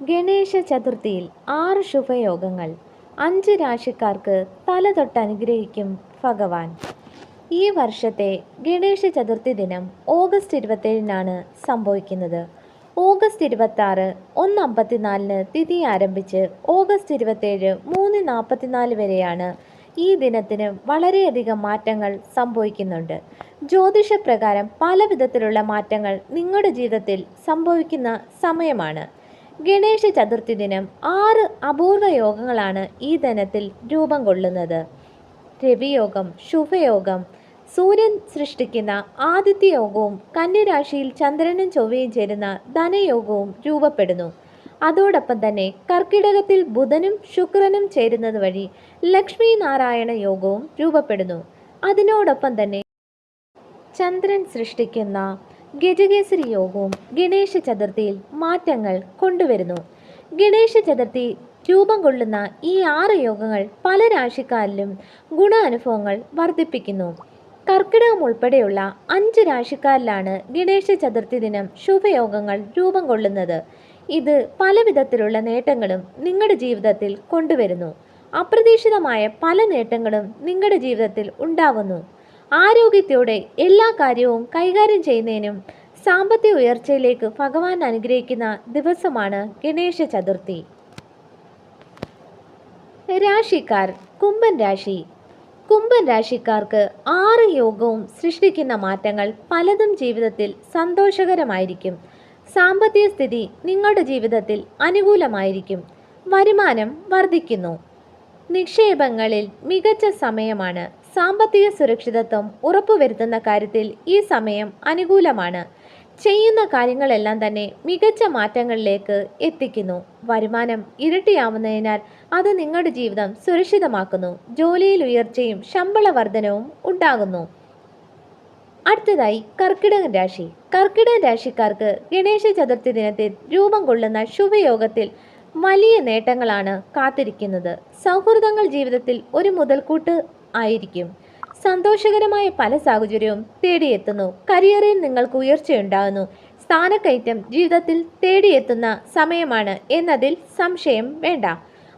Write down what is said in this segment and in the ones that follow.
ഗണേശ ചതുർത്ഥിയിൽ ആറ് ശുഭയോഗങ്ങൾ. അഞ്ച് രാശിക്കാർക്ക് തല തൊട്ട് അനുഗ്രഹിക്കും ഭഗവാൻ. ഈ വർഷത്തെ ഗണേശ ചതുർത്ഥി ദിനം ഓഗസ്റ്റ് ഇരുപത്തേഴിനാണ് സംഭവിക്കുന്നത്. ഓഗസ്റ്റ് ഇരുപത്തി ആറ് ഒന്ന് അമ്പത്തിനാലിന് തിഥി ആരംഭിച്ച് ഓഗസ്റ്റ് ഇരുപത്തേഴ് മൂന്ന് നാൽപ്പത്തിനാല് വരെയാണ് ഈ ദിനത്തിന് വളരെയധികം മാറ്റങ്ങൾ സംഭവിക്കുന്നുണ്ട്. ജ്യോതിഷപ്രകാരം പല വിധത്തിലുള്ള മാറ്റങ്ങൾ നിങ്ങളുടെ ജീവിതത്തിൽ സംഭവിക്കുന്ന സമയമാണ്. ഗണേശ ചതുർത്ഥി ദിനം ആറ് അപൂർവ യോഗങ്ങളാണ് ഈ ദിനത്തിൽ രൂപം കൊള്ളുന്നത്. രവിയോഗം ശുഭയോഗം സൂര്യൻ സൃഷ്ടിക്കുന്ന ആദിത്യ യോഗവും കന്യരാശിയിൽ ചന്ദ്രനും ചൊവ്വയും ചേരുന്ന ധനയോഗവും രൂപപ്പെടുന്നു. അതോടൊപ്പം തന്നെ കർക്കിടകത്തിൽ ബുധനും ശുക്രനും ചേരുന്നത് വഴി ലക്ഷ്മി നാരായണ യോഗവും രൂപപ്പെടുന്നു. അതിനോടൊപ്പം തന്നെ ചന്ദ്രൻ സൃഷ്ടിക്കുന്ന ഗജകേസരി യോഗവും ഗണേശ ചതുർത്ഥിയിൽ മാറ്റങ്ങൾ കൊണ്ടുവരുന്നു. ഗണേശ ചതുർത്ഥി രൂപം കൊള്ളുന്ന ഈ ആറ് യോഗങ്ങൾ പല രാശിക്കാരിലും ഗുണാനുഭവങ്ങൾ വർദ്ധിപ്പിക്കുന്നു. കർക്കിടകം ഉൾപ്പെടെയുള്ള അഞ്ച് രാശിക്കാരിലാണ് ഗണേശ ചതുർത്ഥി ദിനം ശുഭയോഗങ്ങൾ രൂപം കൊള്ളുന്നത്. ഇത് പല വിധത്തിലുള്ള നേട്ടങ്ങളും നിങ്ങളുടെ ജീവിതത്തിൽ കൊണ്ടുവരുന്നു. അപ്രതീക്ഷിതമായ പല നേട്ടങ്ങളും നിങ്ങളുടെ ജീവിതത്തിൽ ഉണ്ടാവുന്നു. ആരോഗ്യത്തോടെ എല്ലാ കാര്യവും കൈകാര്യം ചെയ്യുന്നതിനും സാമ്പത്തിക ഉയർച്ചയിലേക്ക് ഭഗവാൻ അനുഗ്രഹിക്കുന്ന ദിവസമാണ് ഗണേശ ചതുർത്ഥി. രാശിക്കാർ കുംഭൻ രാശി. കുംഭൻ രാശിക്കാർക്ക് ആറ് യോഗവും സൃഷ്ടിക്കുന്ന മാറ്റങ്ങൾ പലതും ജീവിതത്തിൽ സന്തോഷകരമായിരിക്കും. സാമ്പത്തിക സ്ഥിതി നിങ്ങളുടെ ജീവിതത്തിൽ അനുകൂലമായിരിക്കും. വരുമാനം വർദ്ധിക്കുന്നു. നിക്ഷേപങ്ങളിൽ മികച്ച സമയമാണ് സാമ്പത്തിക സുരക്ഷിതത്വം ഉറപ്പുവരുത്തുന്ന കാര്യത്തിൽ ഈ സമയം അനുകൂലമാണ്. ചെയ്യുന്ന കാര്യങ്ങളെല്ലാം തന്നെ മികച്ച മാറ്റങ്ങളിലേക്ക് എത്തിക്കുന്നു. വരുമാനം ഇരട്ടിയാവുന്നതിനാൽ അത് നിങ്ങളുടെ ജീവിതം സുരക്ഷിതമാക്കുന്നു. ജോലിയിൽ ഉയർച്ചയും ശമ്പള വർധനവും ഉണ്ടാകുന്നു. അടുത്തതായി കർക്കിടകൻ രാശി. കർക്കിടകൻ രാശിക്കാർക്ക് ഗണേശ ചതുർത്ഥി ദിനത്തിൽ രൂപം കൊള്ളുന്ന ശുഭയോഗത്തിൽ വലിയ നേട്ടങ്ങളാണ് കാത്തിരിക്കുന്നത്. സൗഹൃദങ്ങൾ ജീവിതത്തിൽ ഒരു മുതൽക്കൂട്ട് ആയിരിക്കും. സന്തോഷകരമായ പല സാഹചര്യവും തേടിയെത്തുന്നു. കരിയറിൽ നിങ്ങൾക്ക് ഉയർച്ചയുണ്ടാകുന്നു. സ്ഥാനക്കയറ്റം ജീവിതത്തിൽ തേടിയെത്തുന്ന സമയമാണ് എന്നതിൽ സംശയം വേണ്ട.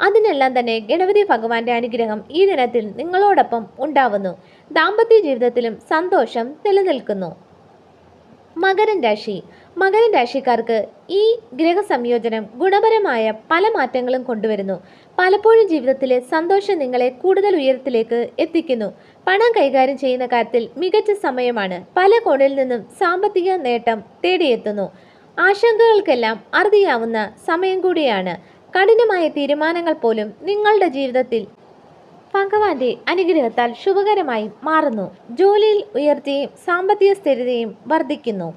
അതിനെല്ലാം തന്നെ ഗണപതി ഭഗവാന്റെ അനുഗ്രഹം ഈ ദിനത്തിൽ നിങ്ങളോടൊപ്പം ഉണ്ടാവുന്നു. ദാമ്പത്യ ജീവിതത്തിലും സന്തോഷം നിലനിൽക്കുന്നു. മകരൻ രാശി. മകരൻ രാശിക്കാർക്ക് ഈ ഗ്രഹസംയോജനം ഗുണപരമായ പല മാറ്റങ്ങളും കൊണ്ടുവരുന്നു. പലപ്പോഴും ജീവിതത്തിലെ സന്തോഷം നിങ്ങളെ കൂടുതൽ ഉയരത്തിലേക്ക് എത്തിക്കുന്നു. പണം കൈകാര്യം ചെയ്യുന്ന കാര്യത്തിൽ മികച്ച സമയമാണ്. പല കോണിൽ നിന്നും സാമ്പത്തിക നേട്ടം തേടിയെത്തുന്നു. ആശങ്കകൾക്കെല്ലാം അറുതിയാവുന്ന സമയം കൂടിയാണ്. കഠിനമായ തീരുമാനങ്ങൾ പോലും നിങ്ങളുടെ ജീവിതത്തിൽ ഭഗവാന്റെ അനുഗ്രഹത്താൽ ശുഭകരമായി മാറുന്നു. ജോലിയിൽ ഉയർച്ചയും സാമ്പത്തിക സ്ഥിരതയും വർദ്ധിക്കുന്നു.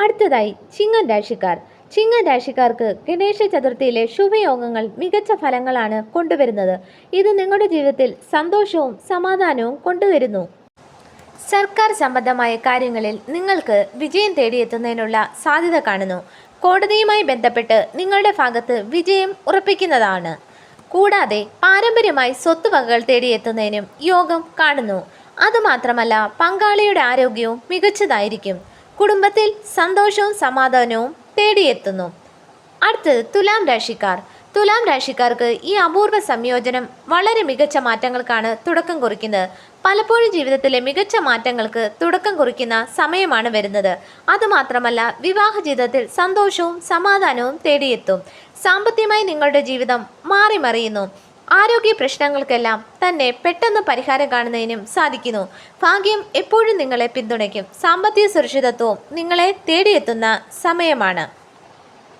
അടുത്തതായി ചിങ്ങൻ രാശിക്കാർ. ചിങ്ങൻ രാശിക്കാർക്ക് ഗണേശ ചതുർത്ഥിയിലെ ശുഭയോഗങ്ങൾ മികച്ച ഫലങ്ങളാണ് കൊണ്ടുവരുന്നത്. ഇത് നിങ്ങളുടെ ജീവിതത്തിൽ സന്തോഷവും സമാധാനവും കൊണ്ടുവരുന്നു. സർക്കാർ സംബന്ധമായ കാര്യങ്ങളിൽ നിങ്ങൾക്ക് വിജയം തേടിയെത്തുന്നതിനുള്ള സാധ്യത കാണുന്നു. കോടതിയുമായി ബന്ധപ്പെട്ട് നിങ്ങളുടെ ഭാഗത്ത് വിജയം ഉറപ്പിക്കുന്നതാണ്. കൂടാതെ പാരമ്പര്യമായി സ്വത്തുവകകൾ തേടിയെത്തുന്നതിനും യോഗം കാണുന്നു. അതുമാത്രമല്ല പങ്കാളിയുടെ ആരോഗ്യവും മികച്ചതായിരിക്കും. കുടുംബത്തിൽ സന്തോഷവും സമാധാനവും തേടിയെത്തുന്നു. അടുത്തത് തുലാം രാശിക്കാർ. തുലാം രാശിക്കാർക്ക് ഈ അപൂർവ സംയോജനം വളരെ മികച്ച മാറ്റങ്ങൾക്കാണ് തുടക്കം കുറിക്കുന്നത്. പലപ്പോഴും ജീവിതത്തിലെ മികച്ച മാറ്റങ്ങൾക്ക് തുടക്കം കുറിക്കുന്ന സമയമാണ് വരുന്നത്. അതുമാത്രമല്ല വിവാഹ ജീവിതത്തിൽ സന്തോഷവും സമാധാനവും തേടിയെത്തും. സാമ്പത്തികമായി നിങ്ങളുടെ ജീവിതം മാറി മറിയുന്നു. ആരോഗ്യ പ്രശ്നങ്ങൾക്കെല്ലാം തന്നെ പെട്ടെന്ന് പരിഹാരം കാണുന്നതിനും സാധിക്കുന്നു. ഭാഗ്യം എപ്പോഴും നിങ്ങളെ പിന്തുണയ്ക്കും. സാമ്പത്തിക സുരക്ഷിതത്വവും നിങ്ങളെ തേടിയെത്തുന്ന സമയമാണ്.